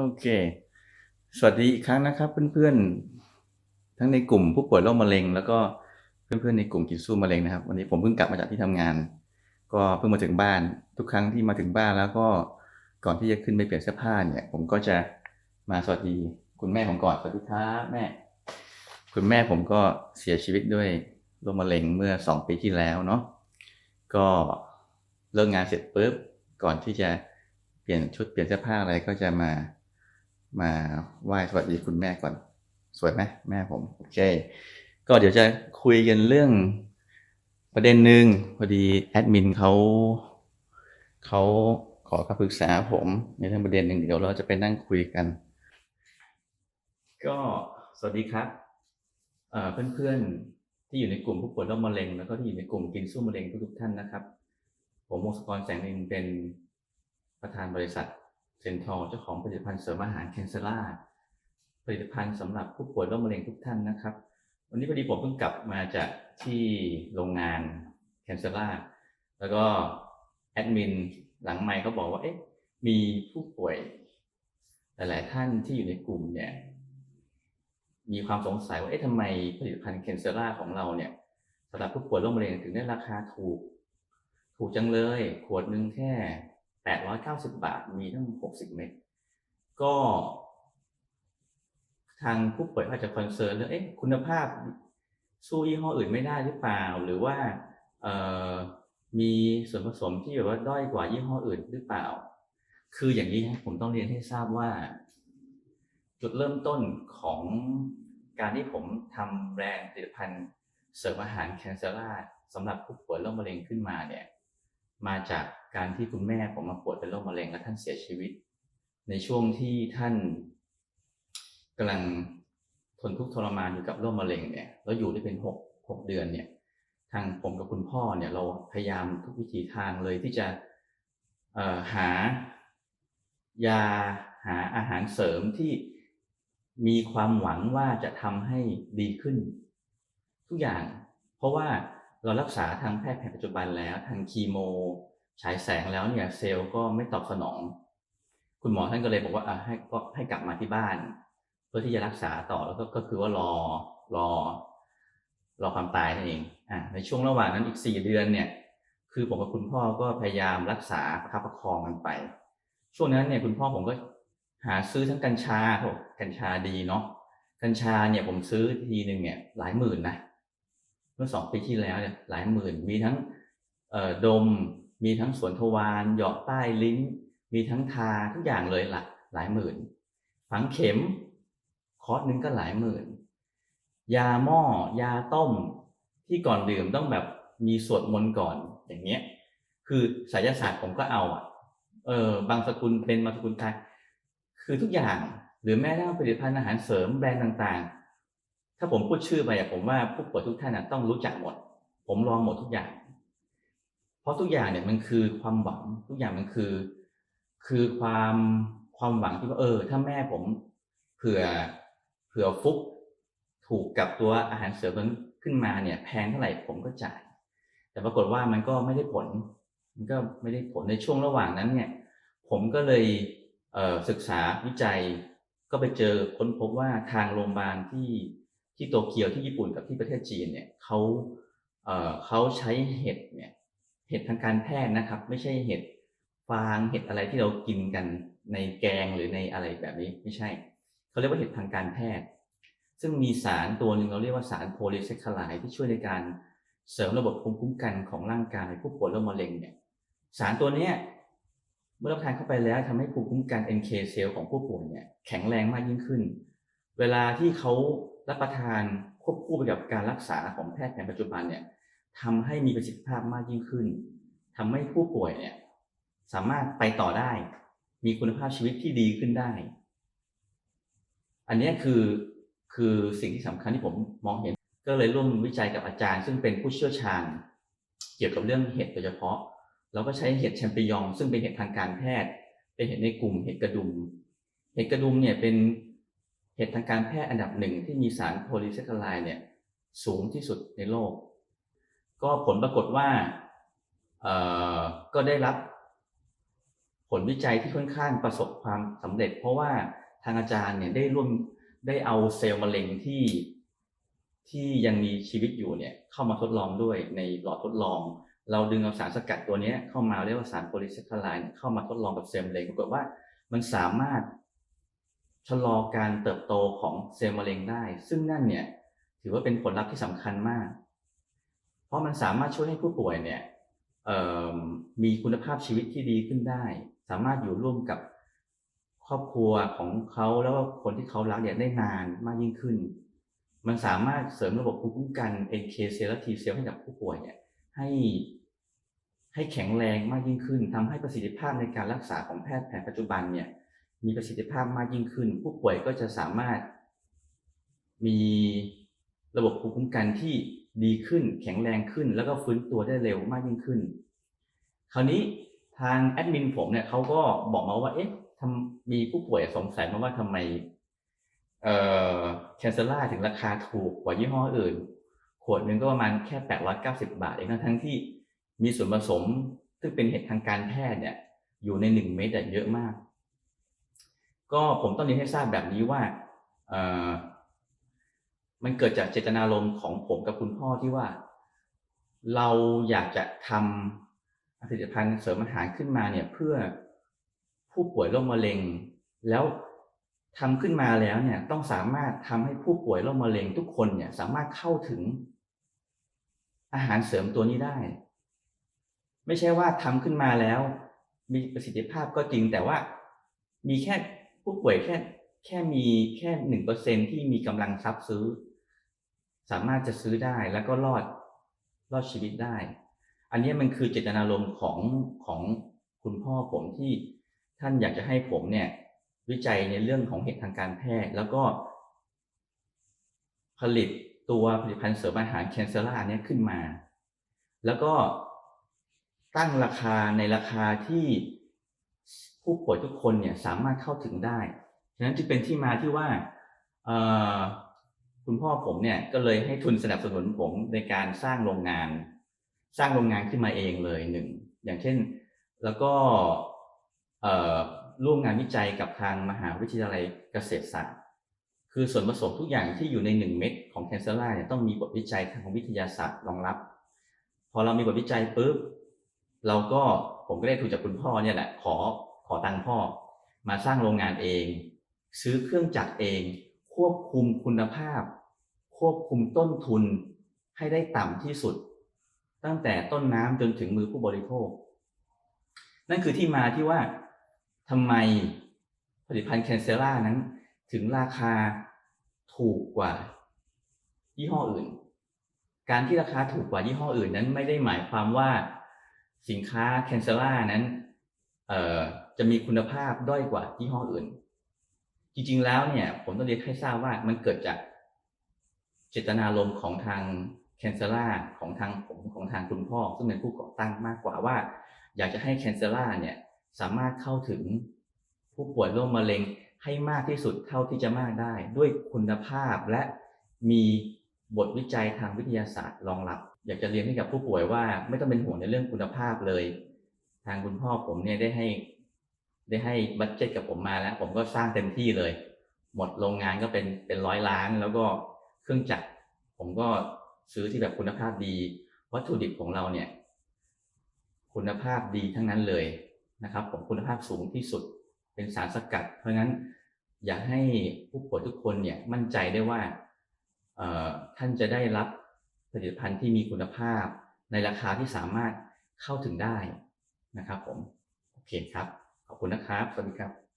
โอเค สวัสดีอีกครั้งนะครับเพื่อนๆ ทั้งในกลุ่มผู้ป่วยโรคมะเร็ง แล้วก็เพื่อนๆในกลุ่มกินสู้มะเร็งนะครับ วันนี้ผมเพิ่งกลับมาจากที่ทำงาน ก็เพิ่งมาถึงบ้าน ทุกครั้งที่มาถึงบ้านแล้วก็ก่อนที่จะขึ้นไปเปลี่ยนเสื้อผ้าเนี่ย ผมก็จะมาสวัสดี คุณแม่ผมก่อนสวัสดีครับแม่ คุณแม่ผมก็เสียชีวิตด้วยโรคมะเร็งเมื่อสองปีที่แล้วเนาะ ก็เลิกงานเสร็จปุ๊บก่อนที่จะเปลี่ยนชุดเปลี่ยนเสื้อผ้าอะไรก็จะมา มาไหว้สวัสดีคุณแม่ก่อน สวยไหมแม่ผมโอเค ก็เดี๋ยวจะคุยกันเรื่องประเด็นหนึ่งพอดีแอดมินเขาเขาขอคำปรึกษาผมในเรื่องประเด็นหนึ่งเดี๋ยวเราจะไปนั่งคุยกัน ก็สวัสดีครับเพื่อนๆที่อยู่ในกลุ่มผู้ป่วยโรคมะเร็ง แล้วก็ที่อยู่ในกลุ่มกินสู้มะเร็งทุกๆท่านนะครับ ผมวงศกรแสงนินเป็นประธานบริษัท เซนทอลเจ้าของผลิตภัณฑ์เสริมอาหารแคนเซล่าผลิตภัณฑ์สำหรับผู้ป่วยโรคมะเร็งทุกท่านนะครับ วันนี้พอดีผมเพิ่งกลับมาจากที่โรงงานแคนเซล่าแล้วก็แอดมินหลังไมค์เขาบอกว่าเอ๊ะมีผู้ป่วยหลายๆท่านที่อยู่ในกลุ่มเนี่ยมีความสงสัยว่าเอ๊ะทำไมผลิตภัณฑ์เคนเซล่าของเราเนี่ยสำหรับผู้ป่วยโรคมะเร็งถึงได้ราคาถูก ถูกจังเลย ขวดหนึ่งแค่ 890 บาท มีทั้ง 60 เม็ด ก็ ทางผู้ป่วยอาจจะคอนเซิร์นเรื่องเอ๊ะคุณภาพสู้ยี่ห้ออื่นไม่ได้หรือเปล่า หรือว่ามีส่วนผสมที่แบบว่าด้อยกว่ายี่ห้ออื่นหรือเปล่า คืออย่างนี้ผมต้องเรียนให้ทราบว่า จุดเริ่มต้นของการที่ผมทำแบรนด์ผลิตภัณฑ์เสริมอาหารแคนเซล่าสำหรับผู้ป่วยโรคมะเร็งขึ้นมาเนี่ย มาจาก การที่คุณแม่ผมมาป่วยเป็นโรคมะเร็งและท่านเสียชีวิต ในช่วงที่ท่านกำลังทนทุกข์ทรมานอยู่กับโรคมะเร็งเนี่ยแล้วอยู่ได้เป็นหกหกเดือนเนี่ย ทางผมกับคุณพ่อเนี่ย เราพยายามทุกวิถีทางเลยที่จะหายาหาอาหารเสริมที่มีความหวังว่าจะทำให้ดีขึ้น ทุกอย่าง เพราะว่าเรารักษาทางแพทย์แผนปัจจุบันแล้วทางคีโม ฉายแสงแล้วเนี่ยเซลล์ก็ไม่ตอบสนอง คุณหมอท่านก็เลยบอกว่าอะให้ก็ให้กลับมาที่บ้าน เพื่อที่จะรักษาต่อแล้วก็ก็คือว่ารอรอ รอความตายนั่นเองอะในช่วงระหว่างนั้นอีกสี่เดือนเนี่ย คือผมกับคุณพ่อก็พยายามรักษาประคับประคองกันไป ช่วงนั้นเนี่ยคุณพ่อผมก็หาซื้อทั้งกัญชาโอ้กัญชาดีเนาะกัญชาเนี่ยผมซื้อทีหนึ่งเนี่ย หลายหมื่นนะเมื่อสองปีที่แล้วเนี่ยหลายหมื่นมีทั้งเอ่อดม มีทั้งสวนทวารหยอดใต้ลิ้น มีทั้งทาทุกอย่างเลยหละหลายหมื่น ฝังเข็ม คอร์สหนึงก็หลายหมื่น ยาหม้อ ยาต้มที่ก่อนดื่มต้องแบบมีสวดมนต์ก่อนอย่างเงี้ย คือสายศาสตร์ผมก็เอาอะ เออบางสกุลเป็นบาสกุลตายคือทุกอย่างหรือแม้กระทั่งผลิตภัณฑ์อาหารเสริมแบรนด์ต่างๆ ถ้าผมพูดชื่อไปอะผมว่าผู้ป่วยทุกท่านต้องรู้จักหมด ผมลองหมดทุกอย่าง ราะทุกอย่างเนี่ยมันคือความหวังทุกอย่างมันคือ คือความความหวังที่ว่าเออ ถ้าแม่ผมเผื่อเผื่อฟุกถูกกับตัวอาหารเสริมนั้นขึ้นมาเนี่ย แพงเท่าไหร่ผมก็จ่าย แต่ปรากฏว่ามันก็ไม่ได้ผล มันก็ไม่ได้ผลในช่วงระหว่างนั้นเนี่ย ผมก็เลยเศึกษาวิจัยก็ไปเจอค้นพบว่าทางโรงพยาบาลที่ที่โตเกียวที่ญี่ปุ่นกับที่ประเทศจีนเนี่ยเขาเเขาใช้เห็ดเนี่ย เห็ดทางการแพทย์นะครับ ไม่ใช่เห็ดฟางเห็ดอะไรที่เรากินกันในแกงหรือในอะไรแบบนี้ไม่ใช่เขาเรียกว่าเห็ดทางการแพทย์ ซึ่งมีสารตัวหนึ่งเราเรียกว่าสารโพลีแซคคาไลด์ที่ช่วยในการเสริมระบบภูมิคุ้มกันของร่างกายผู้ป่วยโรคมะเร็งเนี่ยสารตัวนี้เมื่อรับทานเข้าไปแล้วทำให้ภูมิคุ้มกัน NK เซลล์ของผู้ป่วยเนี่ยแข็งแรงมากยิ่งขึ้น เวลาที่เขารับประทานควบคู่ไปกับการรักษาของแพทย์แผนปัจจุบันเนี่ย ทำให้มีประสิทธิภาพมากยิ่งขึ้นทำให้ผู้ป่วยเนี่ยสามารถไปต่อได้ มีคุณภาพชีวิตที่ดีขึ้นได้ อันนี้คือคือสิ่งที่สำคัญที่ผมมองเห็น ก็เลยร่วมวิจัยกับอาจารย์ ซึ่งเป็นผู้เชี่ยวชาญ เกี่ยวกับเรื่องเห็ดโดยเฉพาะ เราก็ใช้เห็ดแชมเปญอง ซึ่งเป็นเห็ดทางการแพทย์ เป็นเห็ดในกลุ่มเห็ดกระดุม เห็ดกระดุมเนี่ยเป็นเห็ดทางการแพทย์อันดับหนึ่งที่มีสารโพลีแซคคาไลด์เนี่ยสูงที่สุดในโลก ก็ผลปรากฏว่าเออก็ได้รับผลวิจัยที่ค่อนข้างประสบความสำเร็จ เพราะว่าทางอาจารย์เนี่ยได้ร่วมได้เอาเซลล์มะเร็งที่ที่ยังมีชีวิตอยู่เนี่ยเข้ามาทดลองด้วยในหลอดทดลอง เราดึงเอาสารสกัดตัวนี้เข้ามาเรียกว่าสารโพลีแซคคาไลด์เข้ามาทดลองกับเซลล์มะเร็งปรากฏว่ามันสามารถชะลอการเติบโตของเซลล์มะเร็งได้ ซึ่งนั่นเนี่ยถือว่าเป็นผลลัพธ์ที่สำคัญมาก เพราะมันสามารถช่วยให้ผู้ป่วยเนี่ยมีคุณภาพชีวิตที่ดีขึ้นได้ สามารถอยู่ร่วมกับครอบครัวของเขาแล้วก็คนที่เขารักเนี่ยได้นานมากยิ่งขึ้น มันสามารถเสริมระบบภูมิคุ้มกัน NK เซลล์และ T เซลล์ให้กับผู้ป่วยเนี่ยให้ให้แข็งแรงมากยิ่งขึ้นทำให้ประสิทธิภาพในการรักษาของแพทย์แผนปัจจุบันเนี่ยมีประสิทธิภาพมากยิ่งขึ้น ผู้ป่วยก็จะสามารถมีระบบภูมิคุ้มกันที่ ดีขึ้น แข็งแรงขึ้น แล้วก็ฟื้นตัวได้เร็วมากยิ่งขึ้น คราวนี้ทางแอดมินผมเนี่ยเขาก็บอกมาว่า เอ๊ะทำมีผู้ป่วยสงสัยมาว่าทำไม เอ่อแคนเซล่าถึงราคาถูกกว่ายี่ห้ออื่น ขวดหนึ่งก็ประมาณแค่890บาทเองทั้งที่มีส่วนผสม ซึ่งเป็นเห็ดทางการแพทย์เนี่ย อยู่ในหนึ่งเม็ดเยอะมาก ก็ผมต้องเรียนให้ทราบแบบนี้ว่าเอ่อ มันเกิดจากเจตนารมณ์ของผมกับคุณพ่อที่ว่า เราอยากจะทำผลิตภัณฑ์เสริมอาหารขึ้นมาเนี่ย เพื่อผู้ป่วยโรคมะเร็ง แล้วทำขึ้นมาแล้วเนี่ยต้องสามารถทำให้ผู้ป่วยโรคมะเร็งทุกคนเนี่ย สามารถเข้าถึง อาหารเสริมตัวนี้ได้ ไม่ใช่ว่าทำขึ้นมาแล้ว มีประสิทธิภาพก็จริงแต่ว่า มีแค่ผู้ป่วยแค่ แค่มีแค่หนึ่งเปอร์เซ็นที่มีกำลังทรัพย์ซื้อ สามารถจะซื้อได้แล้วก็รอดรอดชีวิตได้ อันนี้มันคือเจตนารมณ์ของของคุณพ่อผมที่ท่านอยากจะให้ผมเนี่ย วิจัยในเรื่องของเหตุทางการแพทย์ แล้วก็ ผลิตตัวผลิตภัณฑ์เสริมอาหารแคนเซล่าเนี่ยขึ้นมา แล้วก็ตั้งราคาในราคาที่ผู้ป่วยทุกคนเนี่ยสามารถเข้าถึงได้ ฉะนั้นจึงเป็นที่มาที่ว่า คุณพ่อผมเนี่ยก็เลยให้ทุนสนับสนุนผมในการสร้างโรงงาน สร้างโรงงานขึ้นมาเองเลยหนึ่งอย่างเช่น แล้วก็ร่วมงานวิจัยกับทางมหาวิทยาลัยเกษตรศาสตร์คือส่วนผสมทุกอย่างที่อยู่ในหนึ่งเม็ดของแคนเซล่าเนี่ยต้องมีบทวิจัยทางวิทยาศาสตร์รองรับ พอเรามีบทวิจัยปุ๊บเราก็ผมก็ได้ทุนจากคุณพ่อเนี่ยแหละขอขอตังค์พ่อ มาสร้างโรงงานเอง ซื้อเครื่องจักรเอง ควบคุมคุณภาพ ควบคุมต้นทุนให้ได้ต่ำที่สุด ตั้งแต่ต้นน้ำจนถึงมือผู้บริโภค นั่นคือที่มาที่ว่าทำไมผลิตภัณฑ์แคนเซล่านั้น ถึงราคาถูกกว่ายี่ห้ออื่น การที่ราคาถูกกว่ายี่ห้ออื่นนั้นไม่ได้หมายความว่าสินค้าแคนเซล่านั้นจะมีคุณภาพด้อยกว่ายี่ห้ออื่น จริงๆแล้วเนี่ย ผมต้องเรียนให้ทราบว่ามันเกิดจาก เจตนารมณ์ของทางแคนเซล่าของทางผมของทางคุณพ่อ ซึ่งเป็นผู้ก่อตั้งมากกว่าว่า อยากจะให้แคนเซล่าเนี่ยสามารถเข้าถึงผู้ป่วยโรคมะเร็งให้มากที่สุดเท่าที่จะมากได้ ด้วยคุณภาพและมีบทวิจัยทางวิทยาศาสตร์รองรับ อยากจะเรียนให้กับผู้ป่วยว่า ไม่ต้องเป็นห่วงในเรื่องคุณภาพเลย ทางคุณพ่อผมเนี่ยได้ให้ ได้ให้บัตเจ็ตกับผมมาแล้ว ผมก็สร้างเต็มที่เลย หมดโรงงานก็เป็นเป็นร้อยล้านแล้วก็ เครื่องจักรผมก็ซื้อที่แบบคุณภาพดี วัตถุดิบของเราเนี่ย คุณภาพดีทั้งนั้นเลยนะครับ ผมคุณภาพสูงที่สุดเป็นสารสกัด เพราะงั้นอยากให้ผู้ป่วยทุกคนเนี่ยมั่นใจได้ว่าท่านจะได้รับผลิตภัณฑ์ที่มีคุณภาพ ในราคาที่สามารถเข้าถึงได้นะครับผม โอเคครับ ขอบคุณนะครับ สวัสดีครับ